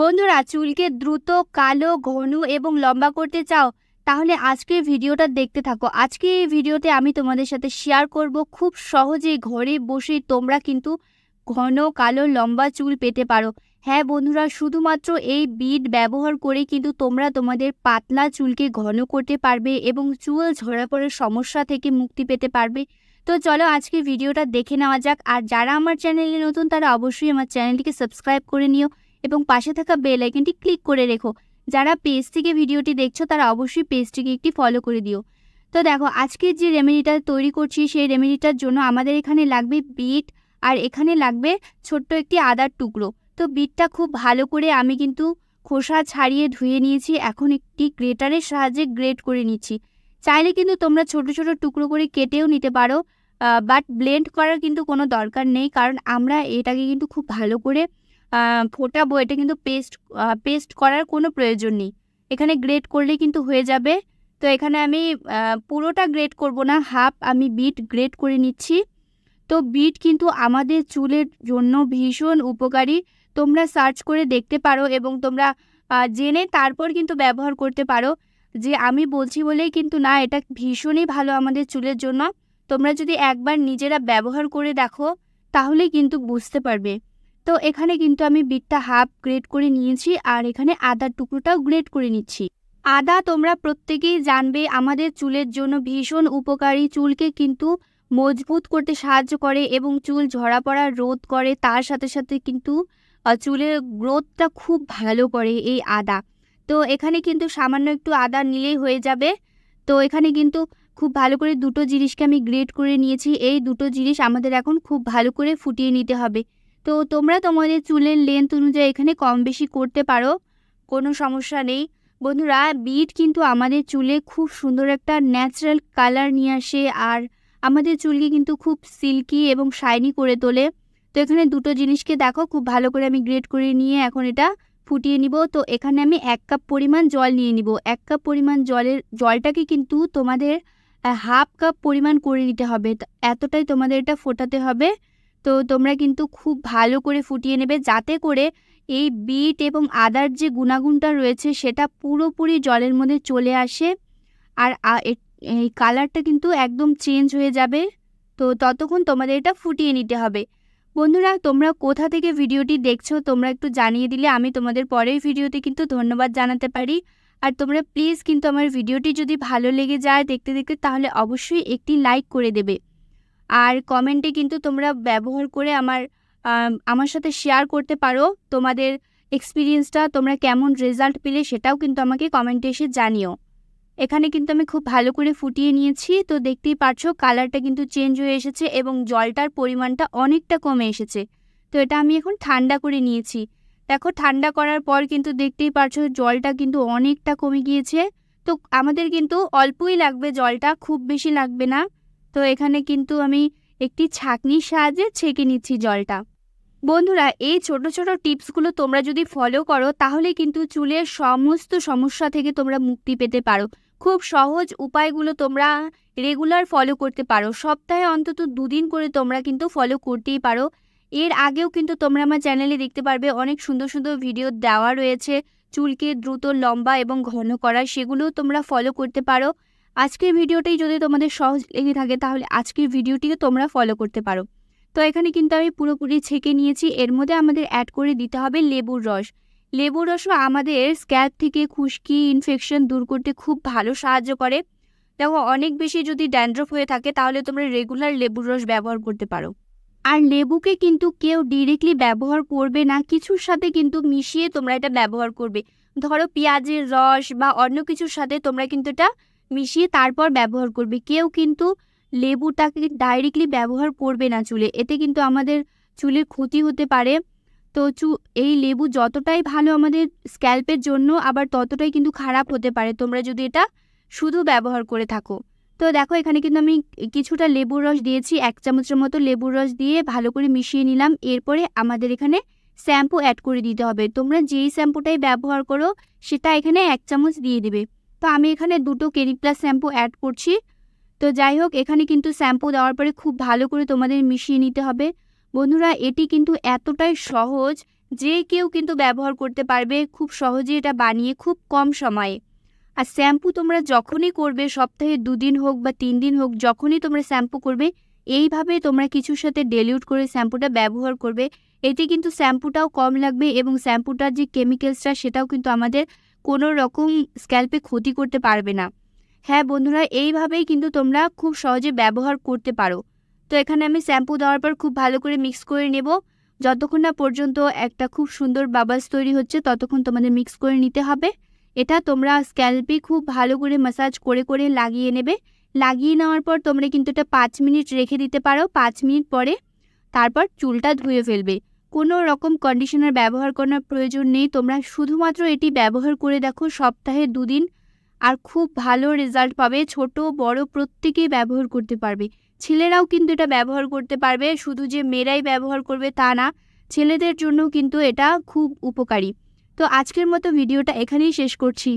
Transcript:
বন্ধুরা, চুলকে দ্রুত, কালো, ঘন এবং লম্বা করতে চাও, তাহলে আজকের ভিডিওটা দেখতে থাকো। আজকে এই ভিডিওতে আমি তোমাদের সাথে শেয়ার করব খুব সহজেই ঘরে বসে তোমরা কিন্তু ঘন, কালো, লম্বা চুল পেতে পারো। হ্যাঁ বন্ধুরা, শুধুমাত্র এই বিট ব্যবহার করে কিন্তু তোমরা তোমাদের পাতলা চুলকে ঘন করতে পারবে এবং চুল ঝরা পড়ার সমস্যা থেকে মুক্তি পেতে পারবে। তো চলো আজকে ভিডিওটা দেখে নেওয়া যাক। আর যারা আমার চ্যানেলে নতুন, তারা অবশ্যই আমার চ্যানেলটিকে সাবস্ক্রাইব করে নিও। এবং পাশে থাকা বেল আইকনটি ক্লিক করে রেখো। যারা পেজ থেকে ভিডিওটি দেখছ, তারা অবশ্যই পেজটিকে একটি ফলো করে দিও। তো দেখো আজকে যে রেমেডিটা তৈরি করছি, সেই রেমেডিটার জন্য আমাদের এখানে লাগবে বিট আর এখানে লাগবে ছোট্ট একটি আদার টুকরো। তো বিটটা খুব ভালো করে আমি কিন্তু খোসা ছাড়িয়ে ধুয়ে নিয়েছি। এখন একটি গ্রেটারের সাহায্যে গ্রেট করে নিচ্ছি। চাইলে কিন্তু তোমরা ছোট ছোট টুকরো করে কেটেও নিতে পারো বাট ব্লেন্ড করার কিন্তু কোনো দরকার নেই, কারণ আমরা এটাকে কিন্তু খুব ভালো করে ফোটাবো এটা কিন্তু পেস্ট পেস্ট করার কোনো প্রয়োজন নেই। এখানে গ্রেট করলে কিন্তু হয়ে যাবে। তো এখানে আমি পুরোটা গ্রেট করব না হাফ আমি বিট গ্রেট করে নিচ্ছি। তো বিট কিন্তু আমাদের চুলের জন্য ভীষণ উপকারী। তোমরা সার্চ করে দেখতে পারো এবং তোমরা জেনে তারপর কিন্তু ব্যবহার করতে পারো। যে আমি বলছি বলেই কিন্তু না, এটা ভীষণই ভালো আমাদের চুলের জন্য। তোমরা যদি একবার নিজেরা ব্যবহার করে দেখো তাহলে কিন্তু বুঝতে পারবে। তো এখানে কিন্তু আমি বিটটা হাফ গ্রেড করে নিয়েছি আর এখানে আদার টুকরোটাও গ্রেড করে নিচ্ছি। আদা তোমরা প্রত্যেকেই জানবে, আমাদের চুলের জন্য ভীষণ উপকারী। চুলকে কিন্তু মজবুত করতে সাহায্য করে এবং চুল ঝরা পড়া রোধ করে, তার সাথে সাথে কিন্তু চুলের গ্রোথটা খুব ভালো করে এই আদা। তো এখানে কিন্তু সামান্য একটু আদা নিলেই হয়ে যাবে। তো এখানে কিন্তু খুব ভালো করে দুটো জিনিসকে আমি গ্রেড করে নিয়েছি। এই দুটো জিনিস আমাদের এখন খুব ভালো করে ফুটিয়ে নিতে হবে। তো তোমরা তোমাদের চুলের লেন্থ অনুযায়ী এখানে কম বেশি করতে পারো, কোনো সমস্যা নেই। বন্ধুরা বিট কিন্তু আমাদের চুলে খুব সুন্দর একটা ন্যাচারাল কালার নিয়ে আসে আর আমাদের চুলকে কিন্তু খুব সিল্কি এবং শাইনি করে তোলে। তো এখানে দুটো জিনিসকে দেখো, খুব ভালো করে আমি গ্রেড করে নিয়ে এখন এটা ফুটিয়ে নিব। তো এখানে আমি এক কাপ পরিমাণ জল নিয়ে নিব। এক কাপ পরিমাণ জলের, জলটাকে কিন্তু তোমাদের হাফ কাপ পরিমাণ করে নিতে হবে। এতটাই তোমাদের এটা ফোটাতে হবে। তো তোমরা কিন্তু খুব ভালো করে ফুটিয়ে নেবে যাতে করে এই বিট এবং আদার যে গুণাগুণটা রয়েছে সেটা পুরোপুরি জলের মধ্যে চলে আসে। আর এই কালারটা কিন্তু একদম চেঞ্জ হয়ে যাবে। তো ততক্ষণ তোমাদের এটা ফুটিয়ে নিতে হবে। বন্ধুরা, তোমরা কোথা থেকে ভিডিওটি দেখছ তোমরা একটু জানিয়ে দিলে। আমি তোমাদের পরের ভিডিওতে কিন্তু ধন্যবাদ জানাতে পারি। আর তোমরা প্লিজ কিন্তু আমার ভিডিওটি যদি ভালো লেগে যায় দেখতে দেখতে তাহলে অবশ্যই একটি লাইক করে দেবে। আর কমেন্টে কিন্তু তোমরা ব্যবহার করে আমার আমার সাথে শেয়ার করতে পারো। তোমাদের এক্সপিরিয়েন্সটা তোমরা কেমন রেজাল্ট পেলে সেটাও কিন্তু আমাকে কমেন্টে এসে জানিও। এখানে কিন্তু আমি খুব ভালো করে ফুটিয়ে নিয়েছি। তো দেখতেই পারছ কালারটা কিন্তু চেঞ্জ হয়ে এসেছে এবং জলটার পরিমাণটা অনেকটা কমে এসেছে। তো এটা আমি এখন ঠান্ডা করে নিয়েছি। দেখো, ঠান্ডা করার পর কিন্তু দেখতেই পারছ জলটা কিন্তু অনেকটা কমে গিয়েছে। তো আমাদের কিন্তু অল্পই লাগবে জলটা, খুব বেশি লাগবে না। তো এখানে কিন্তু আমি একটি ছাকনির সাহায্যে ছেঁকে নিচ্ছি জলটা। বন্ধুরা, এই ছোট ছোট টিপসগুলো তোমরা যদি ফলো করো, তাহলে কিন্তু চুলের সমস্ত সমস্যা থেকে তোমরা মুক্তি পেতে পারো। খুব সহজ উপায়গুলো তোমরা রেগুলার ফলো করতে পারো। সপ্তাহে অন্তত দুদিন করে তোমরা কিন্তু ফলো করতেই পারো। এর আগেও কিন্তু তোমরা আমার চ্যানেলে দেখতে পারবে, অনেক সুন্দর সুন্দর ভিডিও দেওয়া রয়েছে। চুলকে দ্রুত, লম্বা এবং ঘন করা, সেগুলোও তোমরা ফলো করতে পারো। আজকের ভিডিওটাই যদি তোমাদের সহজ লেগে থাকে, তাহলে আজকের ভিডিওটিকে তোমরা ফলো করতে পারো। তো এখানে কিন্তু আমি পুরোপুরি ছেঁকে নিয়েছি। এর মধ্যে আমাদের অ্যাড করে দিতে হবে লেবুর রস। লেবুর রসও আমাদের স্ক্যাপ থেকে খুশকি ইনফেকশন দূর করতে খুব ভালো সাহায্য করে। দেখো, অনেক বেশি যদি ড্যান্ড্রফ হয়ে থাকে, তাহলে তোমরা রেগুলার লেবুর রস ব্যবহার করতে পারো। আর লেবুকে কিন্তু কেউ ডিরেক্টলি ব্যবহার করবে না, কিছুর সাথে কিন্তু মিশিয়ে তোমরা এটা ব্যবহার করবে। ধরো, পেঁয়াজের রস বা অন্য কিছুর সাথে তোমরা কিন্তু এটা মিশিয়ে তারপর ব্যবহার করবে। কেউ কিন্তু লেবুটাকে ডাইরেক্টলি ব্যবহার করবে না চুলে। এতে কিন্তু আমাদের চুলের ক্ষতি হতে পারে। তো চু, এই লেবু যতটাই ভালো আমাদের স্ক্যাল্পের জন্য, আবার ততটাই কিন্তু খারাপ হতে পারে। তোমরা যদি এটা শুধু ব্যবহার করে থাকো। তো দেখো, এখানে কিন্তু আমি কিছুটা লেবুর রস দিয়েছি। এক চামচের মতো লেবুর রস দিয়ে ভালো করে মিশিয়ে নিলাম। এরপরে আমাদের এখানে শ্যাম্পু অ্যাড করে দিতে হবে। তোমরা যেই শ্যাম্পুটাই ব্যবহার করো, সেটা এখানে এক চামচ দিয়ে দেবে। তো আমি এখানে দুটো কেরি প্লাস শ্যাম্পু অ্যাড করছি। তো যাই হোক, এখানে কিন্তু শ্যাম্পু দেওয়ার পরে খুব ভালো করে তোমাদের মিশিয়ে নিতে হবে। বন্ধুরা, এটি কিন্তু এতটাই সহজ যে কেউ কিন্তু ব্যবহার করতে পারবে খুব সহজে এটা বানিয়ে খুব কম সময়ে। আর শ্যাম্পু তোমরা যখনই করবে, সপ্তাহে দুদিন হোক বা তিন দিন হোক, যখনই তোমরা শ্যাম্পু করবে, এইভাবে তোমরা কিছুর সাথে ডেলিউট করে শ্যাম্পুটা ব্যবহার করবে। এতে কিন্তু শ্যাম্পুটাও কম লাগবে এবং শ্যাম্পুটার যে কেমিক্যালসটা সেটাও কিন্তু আমাদের কোনো রকম স্ক্যাল্পে ক্ষতি করতে পারবে না। হ্যাঁ বন্ধুরা, এইভাবেই কিন্তু তোমরা খুব সহজে ব্যবহার করতে পারো। তো এখানে আমি শ্যাম্পু দেওয়ার পর খুব ভালো করে মিক্স করে নেব। যতক্ষণ না পর্যন্ত একটা খুব সুন্দর বাবাস তৈরি হচ্ছে, ততক্ষণ তোমাদের মিক্স করে নিতে হবে। এটা তোমরা স্ক্যাল্পে খুব ভালো করে ম্যাসাজ করে করে লাগিয়ে নেবে। লাগিয়ে নেওয়ার পর তোমরা কিন্তু এটা পাঁচ মিনিট রেখে দিতে পারো। পাঁচ মিনিট পরে তারপর চুলটা ধুয়ে ফেলবে। কোনো রকম কন্ডিশনার ব্যবহার করার প্রয়োজন নেই। তোমরা শুধুমাত্র এটি ব্যবহার করে দেখো, সপ্তাহে দুদিন, আর খুব ভালো রেজাল্ট পাবে। ছোট, বড় প্রত্যেকেই ব্যবহার করতে পারবে। ছেলেরাও কিন্তু এটা ব্যবহার করতে পারবে। শুধু যে মেয়েরাই ব্যবহার করবে তা না, ছেলেদের জন্য কিন্তু এটা খুব উপকারী। তো আজকের মতো ভিডিওটা এখানেই শেষ করছি।